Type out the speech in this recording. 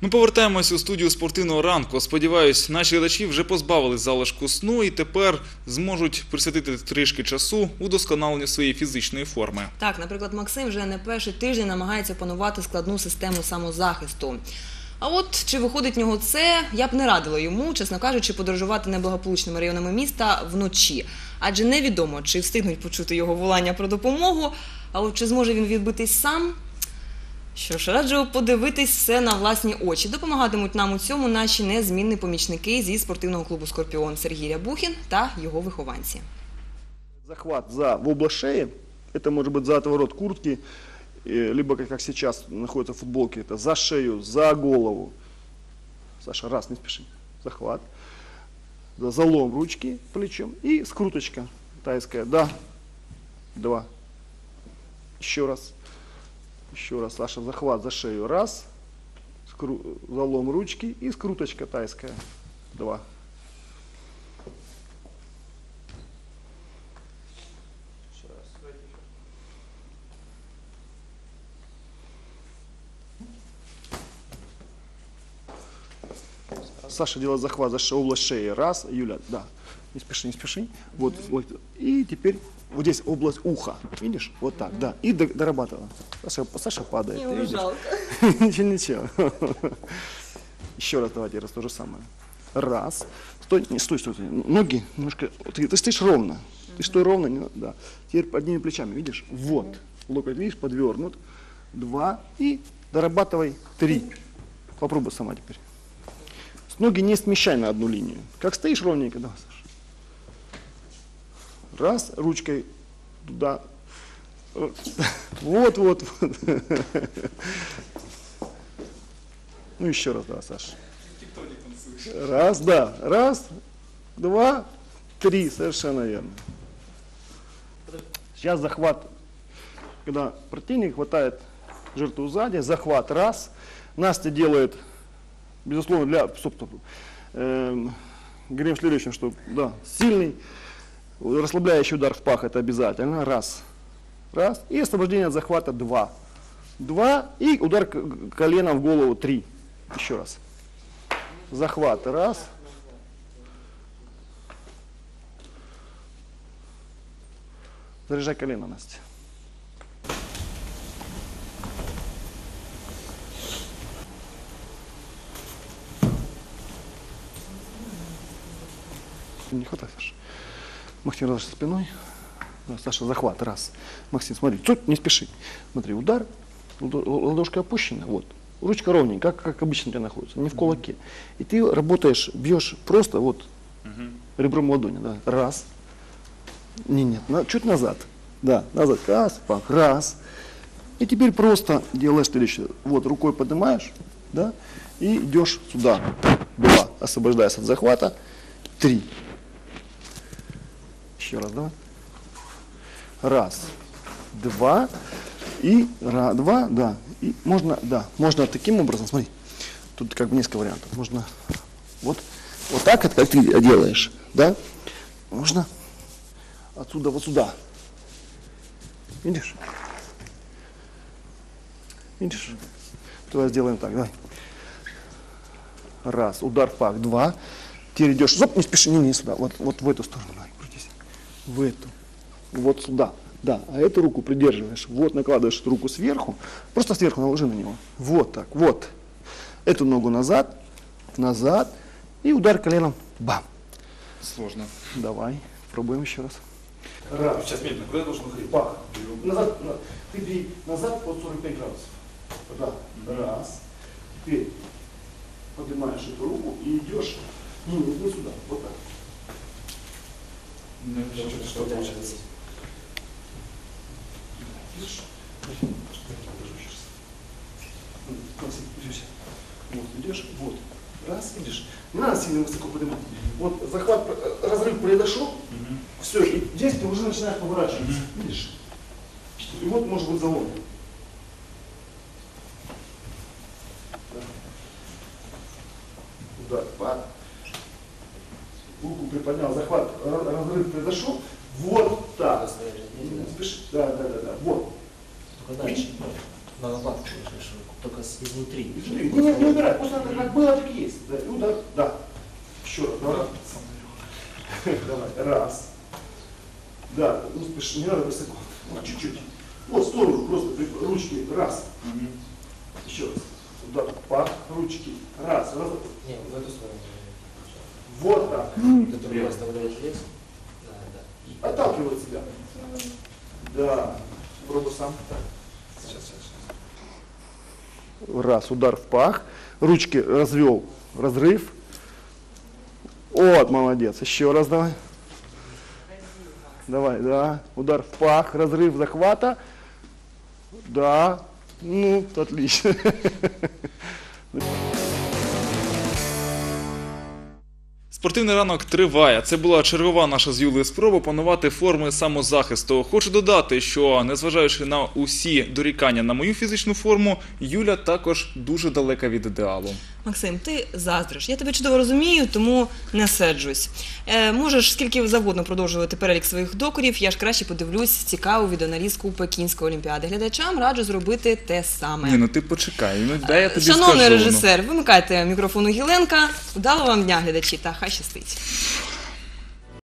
Ми повертаємось у студію спортивного ранку. Сподіваюсь, наші глядачі вже позбавились залишку сну і тепер зможуть присвятити трішки часу удосконаленню своєї фізичної форми. Так, наприклад, Максим вже не перший тиждень намагається опанувати складну систему самозахисту. А от чи виходить в нього це, я б не радила йому, чесно кажучи, подорожувати неблагополучними районами міста вночі. Адже невідомо, чи встигнуть почути його волання про допомогу, а от чи зможе він відбитись сам. Що ж, раджу подивитись все на власні очі. Допомагатимуть нам у цьому наші незмінні помічники зі спортивного клубу Скорпіон Сергій Рябухін та його вихованці. Захват за в область шеи, это может быть за отворот куртки, э, либо как, как сейчас находится в футболке, это за шею, за голову. Саша, раз, не спеши. Захват. За залом ручки плечом и скруточка тайская. Да. Два. Еще раз. Еще раз. Саша, захват за шею. Раз. Скру- залом ручки и скруточка тайская. Два. Саша делает захват за ше- область шеи. Раз. Юля, да. Не спеши, не спеши. Вот, вот. И теперь вот здесь область уха. Видишь? Вот так, да. И до- дорабатывала. Саша, Саша падает. ты видишь? Ничего, ничего. Еще раз давайте, раз то же самое. Раз. Стой, не, стой, стой, стой. Ноги немножко. Ты, ты стоишь ровно. Ты стой ровно, не да. Теперь одними плечами, видишь? Вот. Локоть, видишь, подвернут. Два. И дорабатывай три. Попробуй сама теперь. С ноги не смещай на одну линию. Как стоишь ровненько, да, Саша. Раз, ручкой туда. Вот, вот. Ну еще раз, да, Саша. Раз, да. Раз, два, три. Совершенно верно. Сейчас захват. Когда противник хватает жертву сзади, захват раз. Настя делает, безусловно, для... Стоп, стоп. Эм, говорим в следующем, что, да, сильный, расслабляющий удар в пах, это обязательно. Раз. Раз. И освобождение от захвата два. Два. И удар коленом в голову три. Еще раз. Захват. Раз. Заряжай колено, Настя. Не хватай, Саша. Максим, разошли спиной. Да, Саша, захват, раз. Максим, смотри, тут не спеши. Смотри, удар, ладо- ладошка опущена, вот. Ручка ровненькая, как, как обычно у тебя находится, не в кулаке. И ты работаешь, бьешь просто вот ребром ладони, да, раз. Не, нет, на- чуть назад. Да, назад, раз, пах, раз. И теперь просто делаешь следующее. Вот, рукой поднимаешь, да, и идешь сюда. Два, освобождаясь от захвата. Три. Еще раз, давай. Раз, два, и ра, два, да. И можно, да, можно таким образом, смотри, тут как бы несколько вариантов. Можно вот, вот так, вот, как ты делаешь, да? Можно отсюда вот сюда. Видишь? Видишь? Давай сделаем так, давай. Раз, удар в два. Теперь идешь, стоп, не спеши, не, не сюда, вот, вот в эту сторону, давай. В эту, вот сюда, да. А эту руку придерживаешь, вот накладываешь эту руку сверху, просто сверху наложи на него. Вот так, вот. Эту ногу назад, назад, и удар коленом, бам. Сложно. Давай, пробуем еще раз. Раз. Сейчас медленно. Куда я должен ходить? Пах. Назад, на- ты бей назад под 45 градусов. Да. Раз. Теперь поднимаешь эту руку и идешь. Не, не сюда. Вот так. Что-то что получается. Максим, держись. Вот, идешь, вот. Раз, видишь. Надо сильно высоко поднимать. Вот захват, э, разрыв произошел. Все, и здесь ты уже начинаешь поворачиваться. Видишь? И вот может быть залом. Удар, пак руку приподнял, захват, разрыв произошел. Вот так. Спеши. Да, да, да, да. Вот. Только дальше. На лопатку только изнутри. Изнутри. Не, не, не убирай. просто как было, так и есть. Да, и удар, да. Еще раз, давай. Давай, раз. Да, ну спеши, не надо высоко. Вот, ну, чуть-чуть. Вот, в сторону, просто ручки, раз. Еще раз. Удар по ручке, раз, раз. Не, в эту сторону. Вот так. Это вы оставляете вес? Да, да. И Отталкивает себя. Да. Пробуй сам. сейчас, сейчас. Раз, удар в пах. Ручки развел, разрыв. Вот, молодец. Еще раз давай. Давай, да. Удар в пах, разрыв захвата. Да. Ну, отлично. Спортивний ранок триває. Це була чергова наша з Юлею спроба панувати форми самозахисту. Хочу додати, що незважаючи на усі дорікання на мою фізичну форму, Юля також дуже далека від ідеалу. Максим, ти заздриш. Я тебе чудово розумію, тому не серджусь. Е, можеш скільки завгодно продовжувати перелік своїх докорів. Я ж краще подивлюсь цікаву відеоналізку Пекінської олімпіади. Глядачам раджу зробити те саме. Ні, ну ти почекай. Ну дай я тобі Шановний скажу. ну. режисер, вимикайте мікрофон у Гіленка. Удалого вам дня, глядачі, та хай осуществить.